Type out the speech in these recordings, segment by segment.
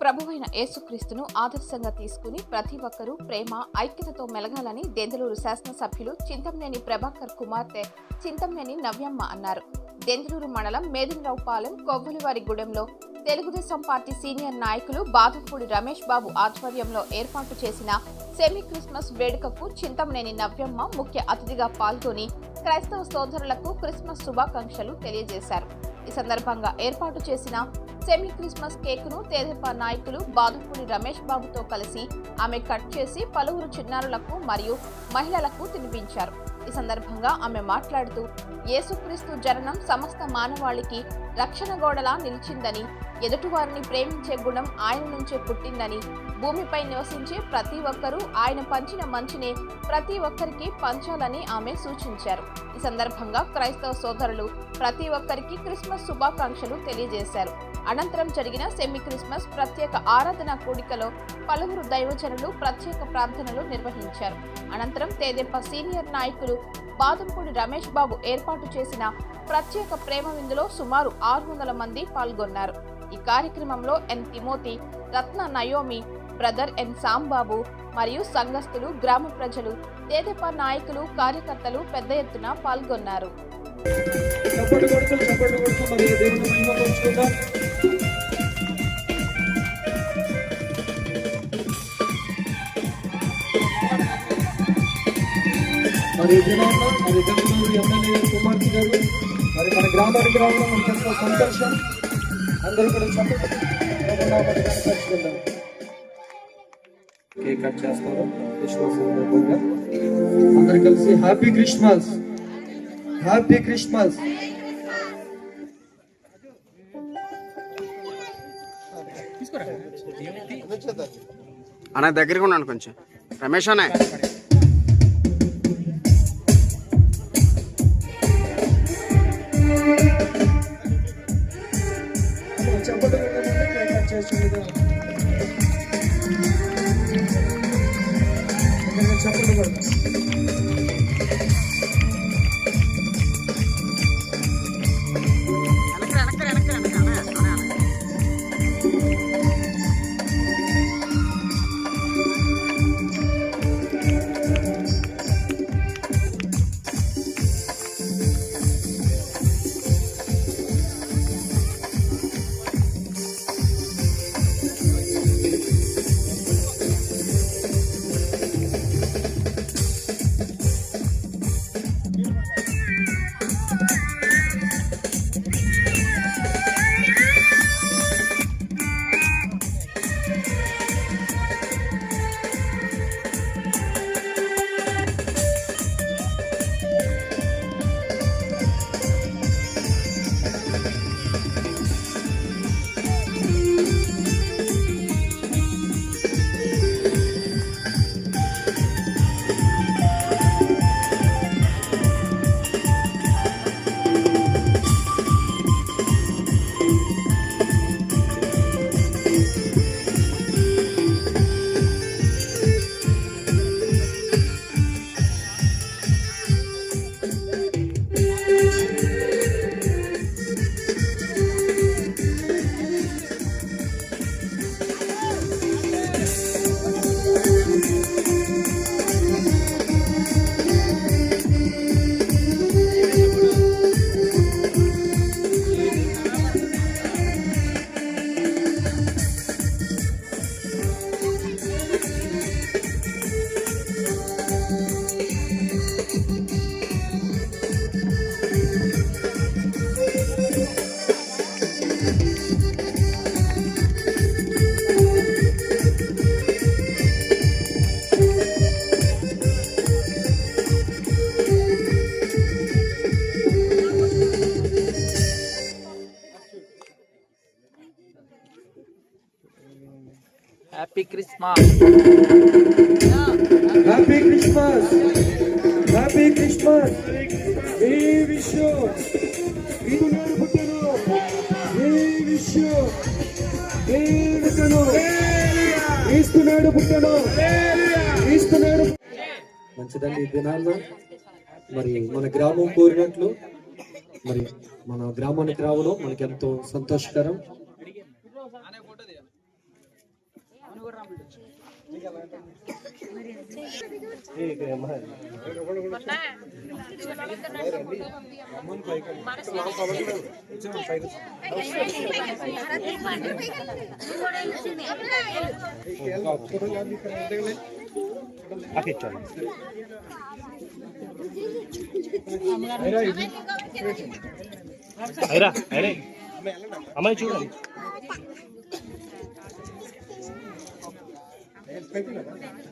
ప్రభువైన యేసుక్రీస్తును ఆదర్శంగా తీసుకుని ప్రతి ఒక్కరూ ప్రేమ ఐక్యతతో మెలగాలని దెందులూరు శాసనసభ్యులు చింతంనేని ప్రభాకర్ కుమార్తె చింతమనేని నవ్యమ్మ అన్నారు. దెందులూరు మండలం మేదినరావుపాలెం కొవ్వులివారి గూడెంలో తెలుగుదేశం పార్టీ సీనియర్ నాయకులు బాధపూడి రమేష్ బాబు ఆధ్వర్యంలో ఏర్పాటు చేసిన సెమీ క్రిస్మస్ వేడుకకు చింతమనేని నవ్యమ్మ ముఖ్య అతిథిగా పాల్గొని క్రైస్తవ సోదరులకు క్రిస్మస్ శుభాకాంక్షలు తెలియజేశారు. ఈ సందర్భంగా ఏర్పాటు చేసిన సెమీ క్రిస్మస్ కేకును తెదేపా నాయకులు బాదుపూడి రమేష్ బాబుతో కలిసి ఆమె కట్ చేసి పలువురు చిన్నారులకు మరియు మహిళలకు తినిపించారు. ఈ సందర్భంగా ఆమె మాట్లాడుతూ యేసుక్రీస్తు జననం సమస్త మానవాళికి రక్షణ గోడలా నిలిచిందని ఎదుటివారిని ప్రేమించే గుణం ఆయన నుంచే పుట్టిందని భూమిపై నివసించే ప్రతి ఒక్కరూ ఆయన పంచిన మంచిని ప్రతి ఒక్కరికి పంచాలని ఆమె సూచించారు. ఈ సందర్భంగా క్రైస్తవ సోదరులు ప్రతి ఒక్కరికి క్రిస్మస్ శుభాకాంక్షలు తెలియజేశారు. అనంతరం జరిగిన సెమీ క్రిస్మస్ ప్రత్యేక ఆరాధన కూడికలో పలువురు దైవజనులు ప్రత్యేక ప్రార్థనలు నిర్వహించారు. అనంతరం తేదెప్ప సీనియర్ నాయకులు బాదంపూడి రమేష్ బాబు ఏర్పాటు చేసిన ప్రత్యేక ప్రేమ విందులో సుమారు ఆరు వందల మంది పాల్గొన్నారు. ఈ కార్యక్రమంలో N Timothy Ratna Naomi brother N Sambabu మరియు సంఘస్థులు గ్రామ ప్రజలు తేదెప్ప నాయకులు కార్యకర్తలు పెద్ద ఎత్తున పాల్గొన్నారు. మరి పంచుకుందాం మరి బెంగళూరు ఎమ్మెల్యే కుమార్తె గారు మరి మన గ్రామానికి రావడం మనకి ఎంతో సంతోషం. అందరూ కూడా కనపరుచుకుందాం కేక్ కట్ చేస్తారు. క్రిస్మస్ సందర్భంగా. అందరు కలిసి హ్యాపీ క్రిస్మస్. Happy Christmas. అన్న దగ్గరికి ఉన్నాను కొంచెం. రమేష్ అనే చెప్పండి కూడా Christmas happy Christmas happy Christmas ఈ విషయం? ఈనాడు పుట్టాను. ఈ విషయం? ఈడుకను ఈస్తున్నాడు పుట్టాను. ఈస్తున్నాడు మంచిదండి ఈ దినాల్లో. మరి మన గ్రామం కోరినట్లు మరి మన గ్రామానికి రావడం మనకి ఎంతో సంతోషకరం. అమ్మాయి చూడండి ధన్యవాదాలు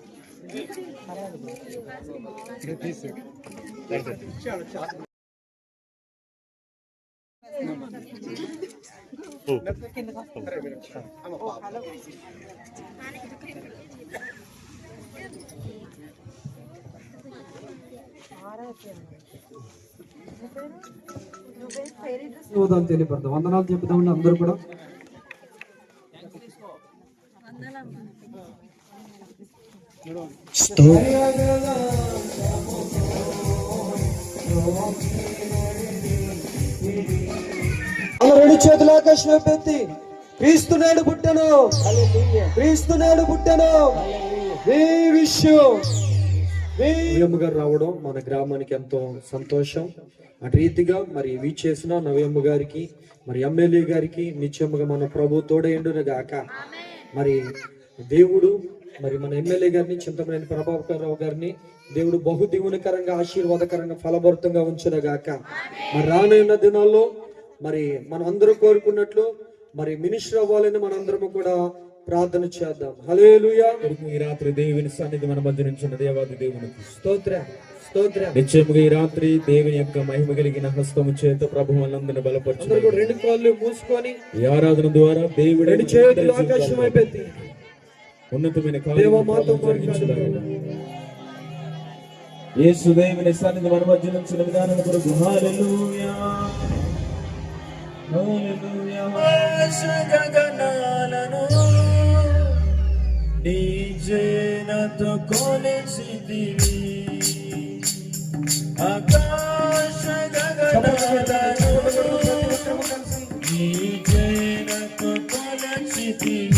తెలియపడతాం వందనాలు చెప్తామండి అందరూ కూడా అలా రెండు చేతులు ఆకాశం పెట్టి క్రీస్తు నేడు పుట్టను. క్రీస్తు నేడు పుట్టను. ఈ విషయం. గారు రావడం మన గ్రామానికి ఎంతో సంతోషం. అటు రీతిగా మరి ఇవి చేసిన నవ్యమ్మ గారికి మరి ఎమ్మెల్యే గారికి నిత్యముగా మన ప్రభు తోడేండును గాక మరి దేవుడు మరి మన ఎమ్మెల్యే గారిని చింతమనేని ప్రభాకర్ రావు గారిని దేవుడు బహు దీవునికరంగా ఆశీర్వాదకరంగా ఫలభరితంగా ఉంచును గాక మరి రానున్న దినాల్లో మరి మనం అందరూ కోరుకున్నట్లు మరి మినిస్టర్ అవ్వాలని మనందరము కూడా ప్రార్థన చేద్దాం. హల్లెలూయా. ఈ రాత్రి దేవుని సన్నిధి మన మధ్య నుంచి దేవాది దేవునికి. స్తోత్ర స్తోత్ర. నిత్యముగా ఈ రాత్రి దేవుని యొక్క మహిమ కలిగిన హస్తము చేత ప్రభు మనందరిని బలపరచు రెండు కాళ్ళు మూసుకొని ఈ ఆరాధన ద్వారా దేవుడు రెండు చేతులు ఆకాశం అయిపోయింది ఉన్నతమైన దేవా మాతో యేసు దేవుని సన్నిధి మన మధ్య నుంచి విధానం కొరకు హల్లెలూయా గగనాలను నీ జనతో కొలిసిదివి ఆకాశ గగనాలను నీ జనతో కొలిసిదివి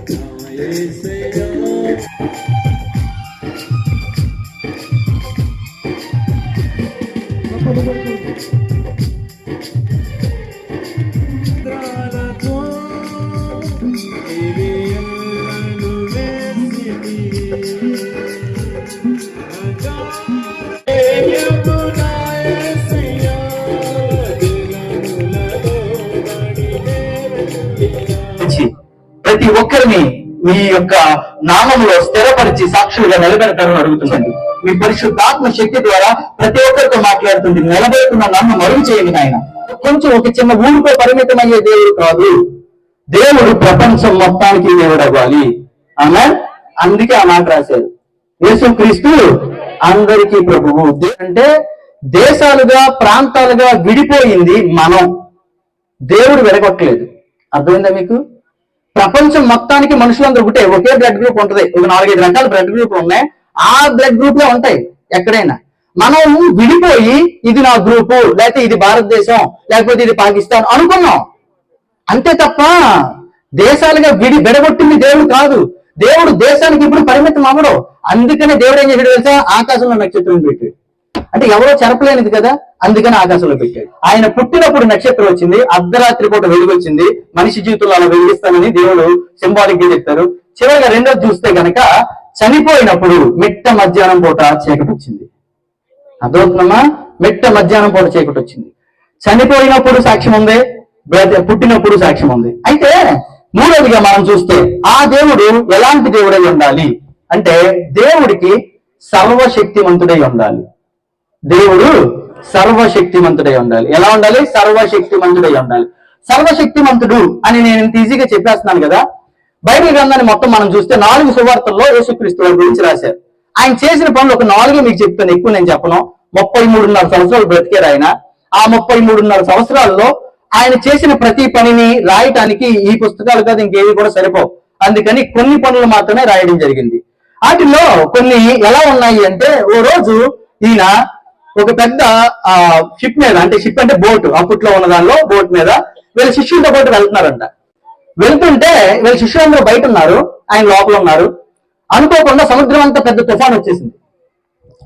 భూమిని చేరగదీసిన ఒక్కరిని మీ యొక్క నామంలో స్థిరపరిచి సాక్షులుగా నిలబెడతారని అడుగుతుందండి మీ పరిశుద్ధాత్మ శక్తి ద్వారా ప్రతి ఒక్కరితో మాట్లాడుతుంది. నిలబెడుతున్న నన్ను మరుగు చేయండి ఆయన కొంచెం ఒక చిన్న ఊరితో పరిమితమయ్యే దేవుడు కాదు. దేవుడు ప్రపంచం మొత్తానికి దేవుడు అవ్వాలి ఆమె అందుకే ఆ మాట రాశారు యేసుక్రీస్తు అందరికీ ప్రభువు. అంటే దేశాలుగా ప్రాంతాలుగా విడిపోయింది మనం. దేవుడు విడగొట్టలేదు అర్థమైందా మీకు? ప్రపంచం మొత్తానికి మనుషులందరూ ఒకటే ఒకే బ్లడ్ గ్రూప్ ఉంటుంది. ఒక నాలుగైదు రకాల బ్లడ్ గ్రూప్లు ఉన్నాయి. ఆ బ్లడ్ గ్రూప్లో ఉంటాయి ఎక్కడైనా. మనం విడిపోయి ఇది నా గ్రూపు లేకపోతే ఇది భారతదేశం లేకపోతే ఇది పాకిస్తాన్ అనుకున్నాం. అంతే తప్ప దేశాలుగా విడి విడగొట్టింది దేవుడు కాదు. దేవుడు దేశానికి ఇప్పుడు పరిమితం అవ్వడు. అందుకనే దేవుడు ఏం చేశాడు తెలుసా? ఆకాశంలో నక్షత్రం పెట్టి అంటే ఎవరో చెరపలేనిది కదా? అందుకని ఆకాశంలో పెట్టాడు. ఆయన పుట్టినప్పుడు నక్షత్రం వచ్చింది అర్ధరాత్రి పూట వెలుగు వచ్చింది మనిషి జీవితంలో అలా వెలిగిస్తానని దేవుడు సింబాలిక్గా చెప్తారు చివరిగా రెండోది చూస్తే గనక చనిపోయినప్పుడు మిట్ట మధ్యాహ్నం పూట చీకటి వచ్చింది. అర్థమవుతుందమ్మా? మిట్ట మధ్యాహ్నం పూట చీకటి వచ్చింది. చనిపోయినప్పుడు సాక్ష్యం ఉంది పుట్టినప్పుడు సాక్ష్యం ఉంది. అయితే మూడవదిగా మనం చూస్తే ఆ దేవుడు ఎలాంటి దేవుడై ఉండాలి? అంటే దేవుడికి సర్వశక్తివంతుడై ఉండాలి. దేవుడు సర్వశక్తిమంతుడై ఉండాలి. ఎలా ఉండాలి? సర్వశక్తిమంతుడై ఉండాలి. సర్వశక్తిమంతుడు అని నేను ఇంత ఈజీగా చెప్పేస్తున్నాను కదా. బైబిల్ గ్రంథాన్ని మొత్తం మనం చూస్తే నాలుగు సువార్తల్లో యేసుక్రీస్తు వారి గురించి రాశారు. ఆయన చేసిన పనులు ఒక నాలుగు మీకు చెప్తాను ఎక్కువ నేను చెప్పను. ముప్పై మూడున్నర సంవత్సరాలు బ్రతికారు ఆయన. ఆ ముప్పై మూడున్నర సంవత్సరాల్లో ఆయన చేసిన ప్రతి పనిని రాయటానికి ఈ పుస్తకాలు కాదు ఇంకేవి కూడా సరిపోవు. అందుకని కొన్ని పనులు మాత్రమే రాయడం జరిగింది. వాటిల్లో కొన్ని ఎలా ఉన్నాయి అంటే ఓ రోజు ఈయన ఒక పెద్ద ఆ షిప్ మీద అంటే షిప్ అంటే బోట్ అప్పట్లో ఉన్న దానిలో బోట్ మీద వీళ్ళ శిష్యులతో పాటు వెళ్తున్నారంట. వెళ్తుంటే వీళ్ళ శిష్యులందరూ బయట ఉన్నారు ఆయన లోపల ఉన్నారు. అనుకోకుండా సముద్రం అంతా పెద్ద తుఫాన్ వచ్చేసింది.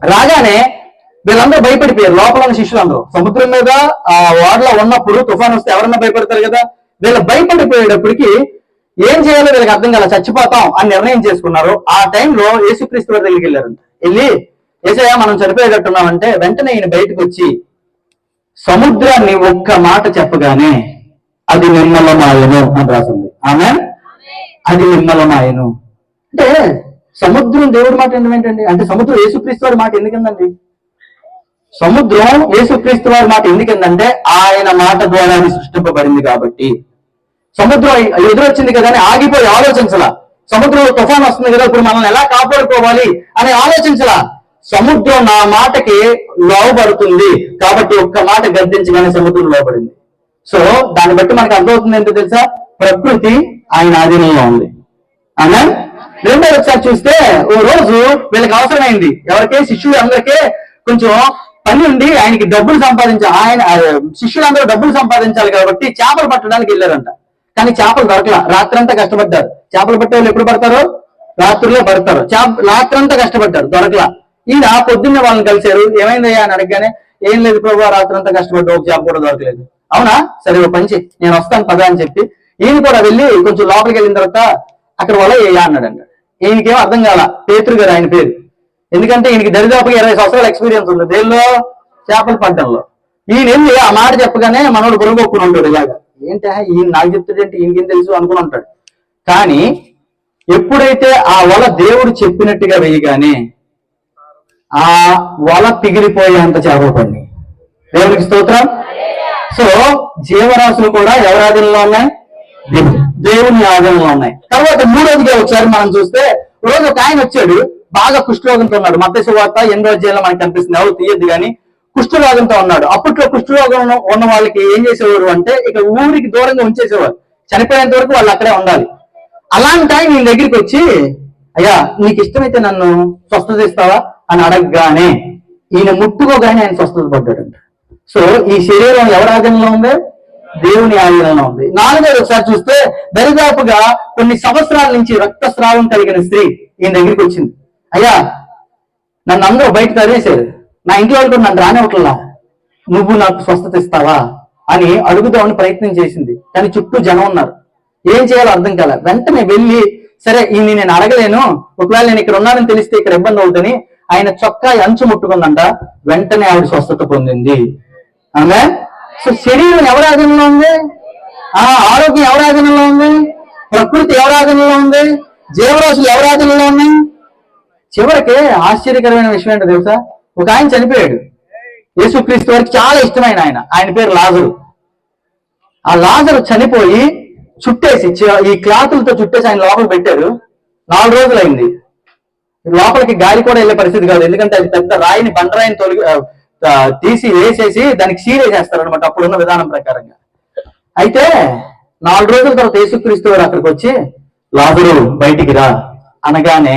రాగానే వీళ్ళందరూ భయపడిపోయారు లోపల ఉన్న శిష్యులందరూ. సముద్రం మీద ఆ ఓడలో ఉన్నప్పుడు తుఫాన్ వస్తే ఎవరన్నా భయపడతారు కదా? వీళ్ళు భయపడిపోయేటప్పటికి ఏం చేయాలో వీళ్ళకి అర్థం కాల చచ్చిపోతాం అని నిర్ణయం చేసుకున్నారు. ఆ టైంలో యేసుక్రీస్తు వారి దగ్గరికి వెళ్ళారంట. వెళ్ళి ఏసయ్య మనం చనిపోయేటట్టున్నామంటే వెంటనే ఈయన బయటకు వచ్చి సముద్రాన్ని ఒక్క మాట చెప్పగానే అది నిర్మలమాయను అని రాసింది. ఆమె అది నిర్మలమాయను. అంటే సముద్రం దేవుడి మాట ఏంటంటే అంటే సముద్రం యేసుక్రీస్తు వారి మాట ఎందుకందండి? సముద్రం యేసుక్రీస్తు వారి మాట ఎందుకందంటే ఆయన మాట ద్వారా సృష్టింపబడింది కాబట్టి. సముద్రం ఎదురొచ్చింది కదా అని ఆగిపోయి ఆలోచించలా. సముద్రంలో తుఫాన్ వస్తుంది కదా ఇప్పుడు మనల్ని ఎలా కాపాడుకోవాలి అని ఆలోచించలా. సముద్రం నా మాటకి లోబడుతుంది. కాబట్టి ఒక్క మాట గద్దించగానే సముద్రం లోబడింది. సో దాన్ని బట్టి మనకు అర్థమవుతుంది ఏంటో తెలుసా? ప్రకృతి ఆయన ఆధీనంలో ఉంది. అవునా రెండో ఒకసారి చూస్తే ఓ రోజు వీళ్ళకి అవసరమైంది. ఎవరికే? శిష్యులు అందరికీ కొంచెం పని ఉండి ఆయనకి డబ్బులు సంపాదించాలి ఆయన శిష్యులందరూ డబ్బులు సంపాదించాలి కాబట్టి చేపలు పట్టడానికి వెళ్ళారంట. కానీ చేపలు దొరకల. రాత్రంతా కష్టపడ్డారు. చేపలు పట్టే వాళ్ళు ఎప్పుడు పడతారు? రాత్రిలో పడతారు. చేప రాత్రంతా కష్టపడ్డారు. దొరకల. ఈయన పొద్దున్నే వాళ్ళని కలిశారు. ఏమైందయ్యా అని అడగగానే ఏం లేదు ప్రభు రాత్రంతా కష్టపడ్డా ఒక చేప కూడా దొరకలేదు. అవునా? సరే ఒక పని నేను వస్తాను పదా అని చెప్పి ఈయన కూడా వెళ్ళి కొంచెం లోపలికి వెళ్ళిన తర్వాత అక్కడ వల వేయ అన్నాడంట ఈయనకేం అర్థం కాల పేతురు గారు ఆయన పేరు. ఎందుకంటే ఈయనకి దరిదాపుగా ఇరవై సంవత్సరాల ఎక్స్పీరియన్స్ ఉంది. దేనిలో? చేపలు పడ్డంలో. ఈయన వెళ్ళి ఆ మాట చెప్పగానే మనోడు బుర్రగొక్కుని ఉంటాడు ఇలాగా. ఏంటి ఈయన నాకు చెప్తాడంటే? ఈయనకేం తెలుసు? అనుకుని ఉంటాడు. కానీ ఎప్పుడైతే ఆ వల దేవుడు చెప్పినట్టుగా వేయగానే ఆ వల పిగిలిపోయేంత చేపలు పడినాయి దేవునికి స్తోత్రం. సో జీవరాశులు కూడా ఎవరి ఆధీనంలో ఉన్నాయి దేవుని ఆధీనంలో ఉన్నాయి. తర్వాత మూడోదిగా ఒకసారి మనం చూస్తే రోజు ఒక ఆయన వచ్చాడు బాగా కుష్ఠరోగంతో ఉన్నాడు. మత్స్య వార్త ఎన్నో అధ్యాయంలో మనకు కనిపిస్తుంది. ఎవరు తీయద్దు కానీ కుష్ఠరోగంతో ఉన్నాడు. అప్పట్లో కుష్ఠరోగం ఉన్న- వాళ్ళకి ఏం చేసేవారు అంటే ఇక ఊరికి దూరంగా ఉంచేసేవారు. చనిపోయేంత వరకు వాళ్ళు అక్కడే ఉండాలి. అలాంటి ఆయన నీ దగ్గరికి వచ్చి అయ్యా నీకు ఇష్టమైతే నన్ను స్వస్థత ఇస్తావా? అని అడగగానే ఈయన ముట్టుకోగానే ఆయన స్వస్థత పడ్డాడంట. సో ఈ శరీరం ఎవరి ఆధీనంలో ఉంది? దేవుని ఆధీనంలో ఉంది. నాలుగోది ఒకసారి చూస్తే దరిదాపుగా కొన్ని సంవత్సరాల నుంచి రక్తస్రావం కలిగిన స్త్రీ ఈయన దగ్గరికి వచ్చింది. అయ్యా నన్ను అందరూ బయట తరివేశారు నా ఇంట్లో వాళ్ళు కూడా నన్ను రానివ్వట్లా. నువ్వు నాకు స్వస్థత ఇస్తావా? అని అడుగుదామని ప్రయత్నం చేసింది. కానీ చుట్టూ జనం ఉన్నారు. ఏం చేయాలో అర్థం కాల. వెంటనే వెళ్ళి సరే ఈయన్ని నేను అడగలేను. ఒకవేళ నేను ఇక్కడ ఉన్నానని తెలిస్తే ఇక్కడ ఇబ్బంది అవుతుంది. ఆయన చొక్కా అంచు ముట్టుకుందంట వెంటనే ఆవిడ స్వస్థత పొందింది. ఆమె? సో శరీరం ఎవరి ఆధీనంలో ఉంది? ఆ ఆరోగ్యం ఎవరి ఆధీనంలో ఉంది? ప్రకృతి ఎవరి ఆధీనంలో ఉంది? జీవరాశులు ఎవరి ఆధీనంలో ఉన్నాయి? చివరికి ఆశ్చర్యకరమైన విషయం ఏంటో తెలుసా? ఒక ఆయన చనిపోయాడు. యేసుక్రీస్తు వారికి చాలా ఇష్టమైన ఆయన. ఆయన పేరు లాజరు. ఆ లాజరు చనిపోయి చుట్టేసి ఈ క్లాతులతో చుట్టేసి ఆయన లోపల పెట్టారు నాలుగు రోజులు అయింది లోపలికి గాలి కూడా వెళ్ళే పరిస్థితి కాదు. ఎందుకంటే అది పెద్ద రాయిని బండరాయిని తొలగి తీసి వేసేసి దానికి సీల్ వేసేస్తారనమాట అప్పుడున్న విధానం ప్రకారంగా. అయితే నాలుగు రోజుల తర్వాత యేసుక్రీస్తు వారు అక్కడికి వచ్చి లాజరు బయటికి రా. అనగానే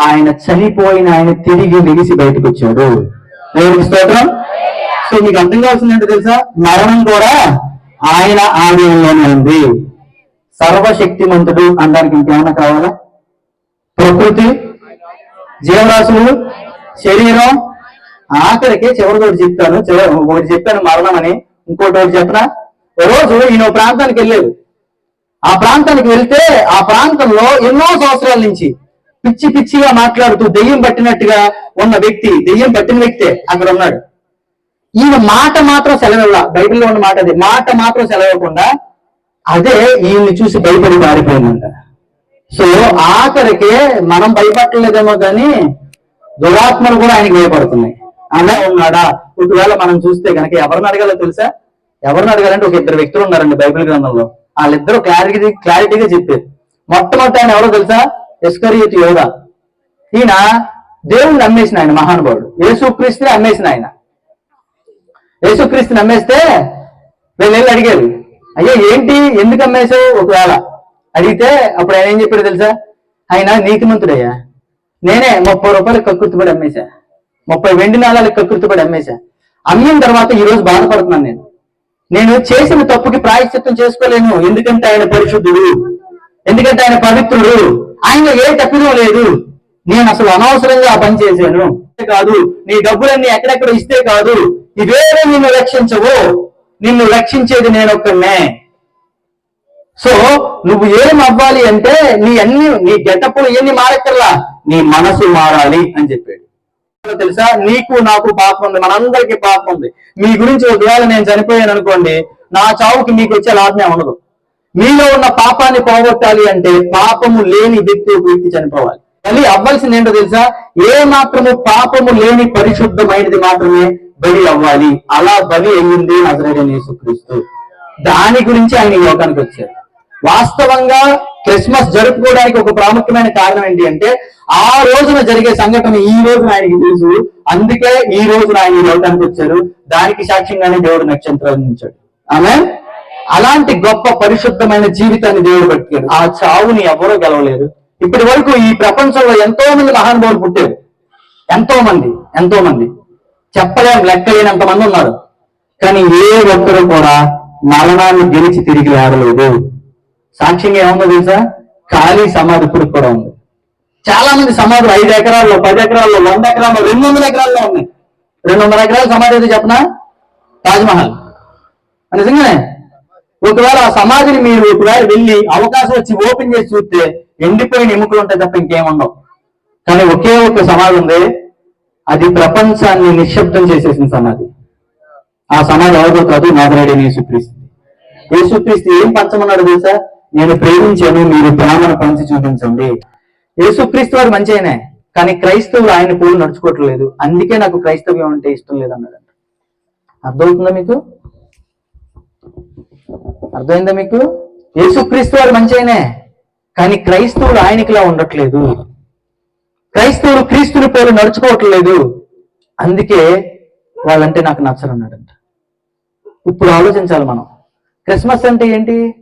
ఆయన చనిపోయిన ఆయన తిరిగి లెగిసి బయటకు వచ్చాడు. దేవుడికి స్తోత్రం. సో మీకు అర్థం కావాల్సింది ఏంటో తెలుసా? మరణం కూడా ఆయన ఆలయంలోనే ఉంది. సర్వశక్తిమంతుడు అనడానికి ఇంకేమైనా కావాలా? ప్రకృతి జీవరాశులు శరీరం. ఆఖరికి చివరి ఒకటి చెప్తాను. చివరి ఒకటి చెప్పాను మరణమని. ఇంకోటి ఒకటి చెప్పనా? రోజు ఈయన ఓ ప్రాంతానికి వెళ్ళాడు ఆ ప్రాంతానికి వెళ్తే ఆ ప్రాంతంలో ఎన్నో సంవత్సరాల నుంచి పిచ్చి పిచ్చిగా మాట్లాడుతూ దెయ్యం పట్టినట్టుగా ఉన్న వ్యక్తి దెయ్యం పట్టిన వ్యక్తే అక్కడ ఉన్నాడు. ఈయన మాట మాత్రం సెలవిల్ల. బైబిల్లో ఉన్న మాట అది. మాట మాత్రం సెలవకుండా అదే ఈయన్ని చూసి భయపడి పారిపోయిందంట సో ఆఖరికి మనం భయపడలేదేమో కానీ దురాత్మలు కూడా ఆయనకి భయపడుతున్నాయి. అలా ఉన్నాడా? ఒకవేళ మనం చూస్తే కనుక ఎవరిని అడగాలో తెలుసా? ఎవరిని అడగాలంటే ఒక ఇద్దరు వ్యక్తులు ఉన్నారండి బైబిల్ గ్రంథంలో. వాళ్ళిద్దరూ క్లారిటీ క్లారిటీగా చెప్పారు మొట్టమొదటి ఆయన ఎవరో తెలుసా? ఎస్కరియుత్ యోగా ఈయన దేవుణ్ణి అమ్మేసిన ఆయన మహానుభావుడు. యేసుక్రీస్తుని అమ్మేసిన ఆయన. యేసుక్రీస్తుని అమ్మేస్తే వీళ్ళు వెళ్ళి అడిగారు అయ్యో ఏంటి? ఎందుకు అమ్మేశావు ఒకవేళ అడిగితే అప్పుడు ఆయన ఏం చెప్పాడు తెలుసా? ఆయన నీతిమంతుడయ్యా. నేనే ముప్పై రూపాయలు కక్కుర్తిపడి అమ్మేశా. ముప్పై వెండి నాళాలకు కక్కుర్తిపడి అమ్మేశా. అమ్మిన తర్వాత ఈ రోజు బాధపడుతున్నాను నేను. నేను చేసిన తప్పుకి ప్రాయశ్చిత్తం చేసుకోలేను. ఎందుకంటే ఆయన పరిశుద్ధుడు. ఎందుకంటే ఆయన పవిత్రుడు. ఆయన ఏ తప్పిదం లేదు. నేను అసలు అనవసరంగా పని చేశాను. కాదు నీ డబ్బులన్నీ ఎక్కడెక్కడ ఇస్తే కాదు. ఇవేవో నిన్ను రక్షించవు? నిన్ను రక్షించేది నేను ఒక్కనే సో నువ్వు ఏం అవ్వాలి అంటే నీ అన్ని నీ గెటప్పులు ఎన్ని మారక్కర్లా? నీ మనసు మారాలి అని చెప్పాడు. తెలుసా? నీకు నాకు పాపం ఉంది. మనందరికి పాపం ఉంది. మీ గురించి ఒకవేళ నేను చనిపోయాను అనుకోండి నా చావుకి మీకు వచ్చే లాభమే ఉండదు. మీలో ఉన్న పాపాన్ని పోగొట్టాలి అంటే పాపము లేని వ్యక్తి ఒక వ్యక్తి చనిపోవాలి. మళ్ళీ అవ్వాల్సింది ఏంటో తెలుసా? ఏ మాత్రము పాపము లేని పరిశుద్ధమైనది మాత్రమే బలి అవ్వాలి. అలా బలి అయ్యింది నజరేడని యేసుక్రీస్తు. దాని గురించి ఆయన ఈ లోకానికి వచ్చారు. వాస్తవంగా క్రిస్మస్ జరుపుకోవడానికి ఒక ప్రాముఖ్యమైన కారణం ఏంటి అంటే ఆ రోజున జరిగే సంఘటన ఈ రోజున ఆయనకి తెలుసు. అందుకే ఈ రోజున ఆయన ఈ లోకానికి వచ్చారు. దానికి సాక్ష్యంగానే దేవుడు నక్షత్రాలు ఉంచాడు ఆమె అలాంటి గొప్ప పరిశుద్ధమైన జీవితాన్ని దేవుడు పెట్టారు ఆ చావుని ఎవరూ గెలవలేరు. ఇప్పటి వరకు ఈ ప్రపంచంలో ఎంతో మంది మహానుభావులు పుట్టారు. ఎంతో మంది ఎంతో మంది. చెప్పలేం లెక్కలేనంత మంది ఉన్నారు. కానీ ఏ ఒక్కరు కూడా మరణాన్ని గెలిచి తిరిగి ఆడలేదు సాక్ష్యంగా ఏముందో తెలుసా? ఖాళీ సమాధి ఇప్పుడు కూడా ఉంది. చాలా మంది సమాధులు ఐదు ఎకరాల్లో పది ఎకరాల్లో వంద ఎకరాల్లో రెండు వందల ఎకరాల్లో ఉన్నాయి. రెండు వందల ఎకరాల సమాధి అయితే చెప్పనా? తాజ్మహల్ నిజంగానే? ఒకవేళ ఆ సమాధిని మీరు ఒకవేళ వెళ్ళి అవకాశం వచ్చి ఓపెన్ చేసి చూస్తే ఎండిపోయిన ఎముకలు ఉంటాయి తప్ప ఇంకేముండవు కానీ ఒకే ఒక సమాధి ఉంది. అది ప్రపంచాన్ని నిశ్శబ్దం చేసేసిన సమాధి. ఆ సమాధి ఎవరితో కాదు నాదరేడని యేసుక్రీస్తు. యేసుక్రీస్తు ఏం పంచమన్నాడు తెలుసా? నేను ప్రేమించాను మీరు ప్రేమను పంచి చూపించండి. యేసుక్రీస్తు వారు మంచి కానీ క్రైస్తవులు ఆయన పూలు నడుచుకోవట్లేదు. అందుకే నాకు క్రైస్తవ్యం అంటే ఇష్టం లేదన్నాడు అర్థమవుతుందా మీకు? అర్థమైందా మీకు? యేసుక్రీస్తు వారు మంచి కానీ క్రైస్తవులు ఆయనకిలా ఉండట్లేదు. క్రైస్తవులు క్రీస్తుని పోలు నడుచుకోవట్లేదు. అందుకే వాళ్ళంటే నాకు నచ్చరన్నాడంట. ఇప్పుడు ఆలోచించాలి మనం. క్రిస్మస్ అంటే ఏంటి?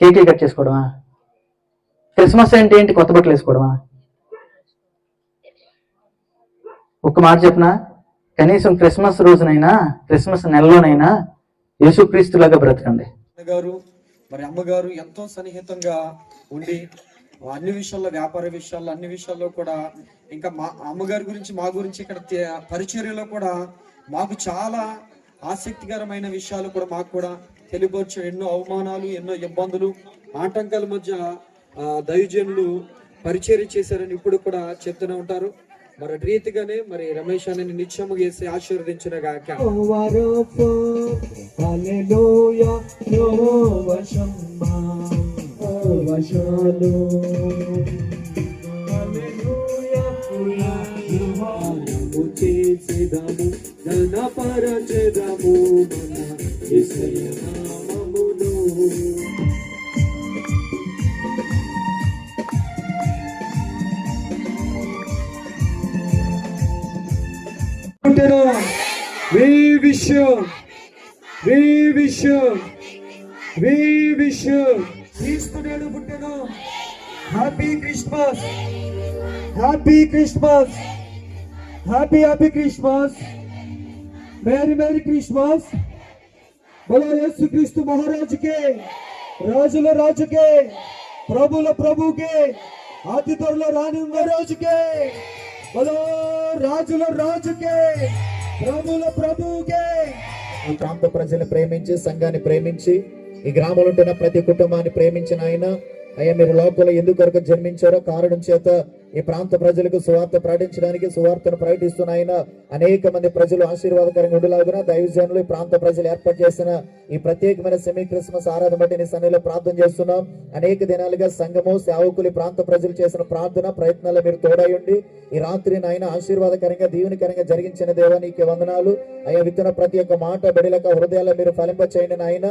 కేకులు కట్ చేసుకోవడమా? క్రిస్మస్ అంటే ఏంటి? కొత్త బట్టలు వేసుకోవడమా? ఒక్క మాట చెప్పనా? కనీసం క్రిస్మస్ రోజునైనా క్రిస్మస్ నెలలోనైనా యేసుక్రీస్తులాగా బ్రతకండి. గారు మరి అమ్మగారు ఎంతో సన్నిహితంగా ఉండి అన్ని విషయాల్లో వ్యాపార విషయాల్లో అన్ని విషయాల్లో కూడా ఇంకా మా అమ్మగారి గురించి మా గురించి ఇక్కడ పరిచర్యలో కూడా మాకు చాలా ఆసక్తికరమైన విషయాలు కూడా మాకు కూడా తెలియపరచు ఎన్నో అవమానాలు ఎన్నో ఇబ్బందులు ఆటంకాల మధ్య దైవజనులు పరిచర్య చేశారని ఇప్పుడు కూడా చెప్తూనే ఉంటారు. మరి రీతిగానే మరి రమేష్ అని నిత్యము చేసి ఆశీర్వదించిన గాక. పుట్టెను we wish we we we wish క్రీస్తునేడు పుట్టెను happy Christmas happy Christmas happy happy Christmas merry merry Christmas బలో యేసు క్రీస్తు మహారాజుకే రాజుల రాజుకే ప్రభుల ప్రభుకే అతి త్వరలో రానున్న రాజుకే బలో రాజుల రాజుకే ప్రభుల ప్రభుకే ఈ ప్రాంత ప్రజల్ని ప్రేమించి సంఘాన్ని ప్రేమించి ఈ గ్రామంలో ఉంటున్న ప్రతి కుటుంబాన్ని ప్రేమించిన ఆయన. అయ్యా మీరు లోపల ఎందుకు జన్మించారో కారణం చేత ఈ ప్రాంత ప్రజలకు సువార్త ప్రకటించడానికి సువార్తను ప్రకటిస్తున్న ఆయన అనేక మంది ప్రజలు ఆశీర్వాదకరంగా ఉండేలాగున దైవజనులు ఈ ప్రాంత ప్రజలు ఏర్పాటు చేసిన ఈ ప్రత్యేకమైన సెమీ క్రిస్మస్ ఆరాధన బట్టి నీ సన్నిలో ప్రార్థన చేస్తున్నాం. అనేక దినాలుగా సంఘము సేవకులు ప్రాంత ప్రజలు చేసిన ప్రార్థన ప్రయత్నాలు మీరు తోడయండి ఈ రాత్రి నాయన ఆశీర్వాదకరంగా దీవెనకరంగా జరిగించిన దేవా నీకే వందనాలు. అయ్యా విత్తన ప్రతి ఒక్క మాట బడిలక హృదయాల్లో మీరు ఫలింప చేయండి నాయన.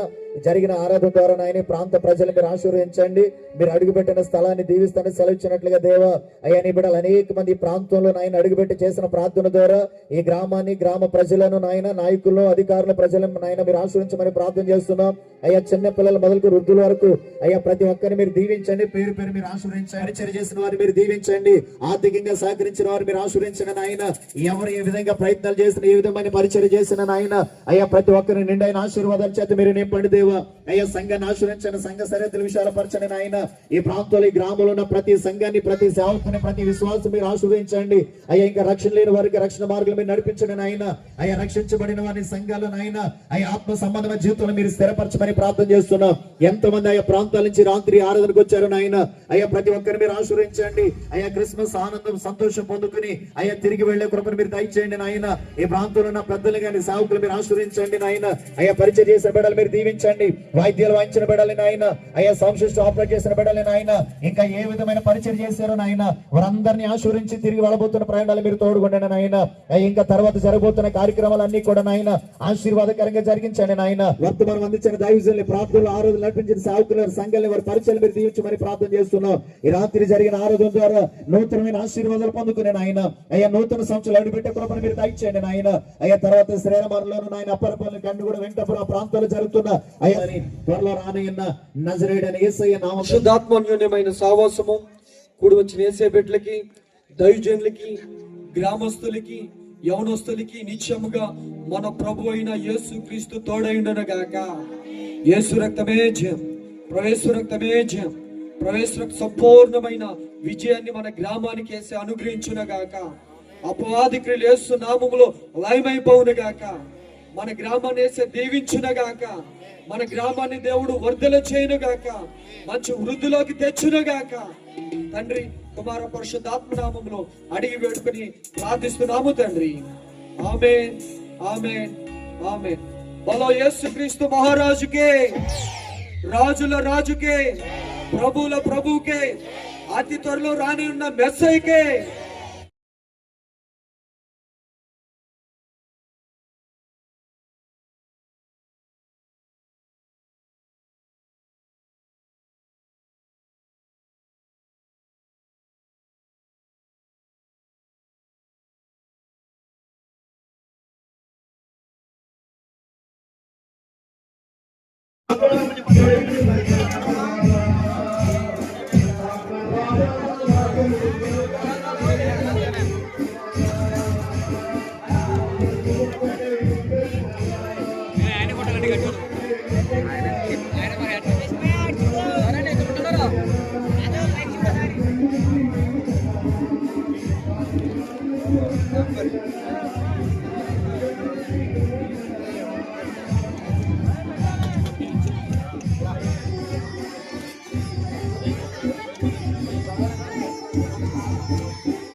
జరిగిన ఆరాధన ద్వారా నాయన ప్రాంత ప్రజలు మీరు ఆశీర్వదించండి. మీరు అడుగుపెట్టిన స్థలాన్ని దీవిస్తానని సెలవిచ్చినట్లుగా దేవా అయ్యా నీ బిడ్డలు అనేక మంది ప్రాంతంలో నాయన అడుగుపెట్టి చేసిన ప్రార్థన ద్వారా ఈ గ్రామాన్ని గ్రామ ప్రజలను నాయన నాయకులను అధికారుల ప్రజలను నాయన మీరు ఆశ్రయించమని ప్రార్థన చేస్తున్నాం. అయ్యా చిన్న పిల్లల మొదలుకు వృద్ధుల వరకు అయ్యా ప్రతి ఒక్కరిని మీరు దీవించండి. పేరు పేరు మీరు ఆశ్రయించండి. పరిచయం చేసిన వారిని మీరు దీవించండి. ఆర్థికంగా సహకరించిన వారు మీరు ఆశ్రయించిన నాయన. ఎవరు ఏ విధంగా ప్రయత్నాలు చేసిన ఏ విధమైన పరిచయం చేసిన నాయన అయ్యా ప్రతి ఒక్కరిని నిండైన ఆశీర్వాదాల చేత మీరు నింపండి దేవా. అయ్యా సంఘాన్ని ఆశ్రయించండి సంఘ సరిహద్దులు విషయాల పరచండి నాయన ఈ ప్రాంతంలో ఈ గ్రామంలో ఉన్న ప్రతి సంఘాన్ని ప్రతి సేవకుని ప్రతి విశ్వాసం మీరు ఆశ్రయించండి. అయ్యా ఇంకా రక్షణ లేని వారికి రక్షణ మార్గం మీరు నడిపించండి నాయన. అయ్యా రక్షించబడిన వారి సంఘాలు నాయన. అయ్యా ఆత్మ సంబంధమైన జీవితంలో మీరు స్థిరపరచమని ప్రార్థన చేస్తున్నాం. ఎంతమంది ఆయా ప్రాంతాల నుంచి రాత్రి ఆరాధనకు వచ్చారు నాయన. అయ్యా ప్రతి ఒక్కరిని మీరు ఆశ్రయించండి. అయ్యా క్రిస్మస్ ఆనందం సంతోషం పొందుకుని అయ్యా తిరిగి వెళ్ళే కృపను మీరు దయచేయండి నాయన. ఈ ప్రాంతంలో ఉన్న పెద్దలు కానీ సేవకులు మీరు ఆశ్రయించండి నాయన. అయ్యా పరిచయం చేసే బిడ్డలు మీరు దీవించండి. వాయిద్యాలు వాయించిన బిడ్డలు నాయన అయ్యా సంశిష్ట ఆపరేట్ చేసిన బిడ్డలు నాయన ఇంకా ఏ విధమైన పరిచయం చేశారు నాయన వారందరినీ ఆశ్రయించి తిరిగి వెళ్ళబోతున్న ప్రయాణాలు మీరు తోడుకుండండి నాయన. ఇంకా తర్వాత జరగబోతున్న కార్యక్రమాలన్నీ కూడా నాయన ఆశీర్వాదకరంగా జరిగించండి నాయన. వర్తమానం అందించిన దైవజనులు ప్రార్థనలు ఆరోధన నడిపించిన సావుకుల సంఘాలని వారి పరిచయాలు మీరు దీవించమని ప్రార్థన చేస్తున్నాం. ఈ రాత్రి జరిగిన ఆరాధన ద్వారా నూతనమైన ఆశీర్వాదాలు పొందుకునే నాయన. అయ్యా నూతన సంస్థలు అడుగుపెట్టే కృపను మీరు దయచేయండి నాయన. అయ్యా తర్వాత శ్రీరామలోను నాయన అప్పరపల్లి కండు కూడా వెంకటపురం ప్రాంతాలు జరుగుతున్న అయ్యా త్వరలో రానయ్యన్న నజరేడని ఏసయ్య నామ శుద్ధాత్మన్యోన్యమైన సావాసము కూడి వచ్చిన ఏసే బిడ్డలకి దైవజనులకి గ్రామస్తులకి యవనస్తులకి నిత్యముగా మన ప్రభు అయిన యేసు క్రీస్తు తోడైండనగాక యేసు రక్తమే జయం ప్రవేశు రక్తమే జయం ప్రవేశ సంపూర్ణమైన విజయాన్ని మన గ్రామానికి వేసి అనుగ్రహించునగాక. అపవాది క్రియలు యేసు నామములో లయమైపోవునుగాక. మన గ్రామాన్ని వేసే దీవించునగాక. మన గ్రామాన్ని దేవుడు వర్ధల చేయనుగాక మంచి వృద్ధిలోకి తెచ్చునుగాక తండ్రి కుమార పరిశుద్ధాత్మ నామంలో అడిగి వేడుకుని ప్రార్థిస్తున్నాము తండ్రి. ఆమె ఆమె ఆమె బలో యేసుక్రీస్తు మహారాజుకే రాజుల రాజుకే ప్రభుల ప్రభుకే అతి త్వరలో రాని ఉన్న మెస్సైకే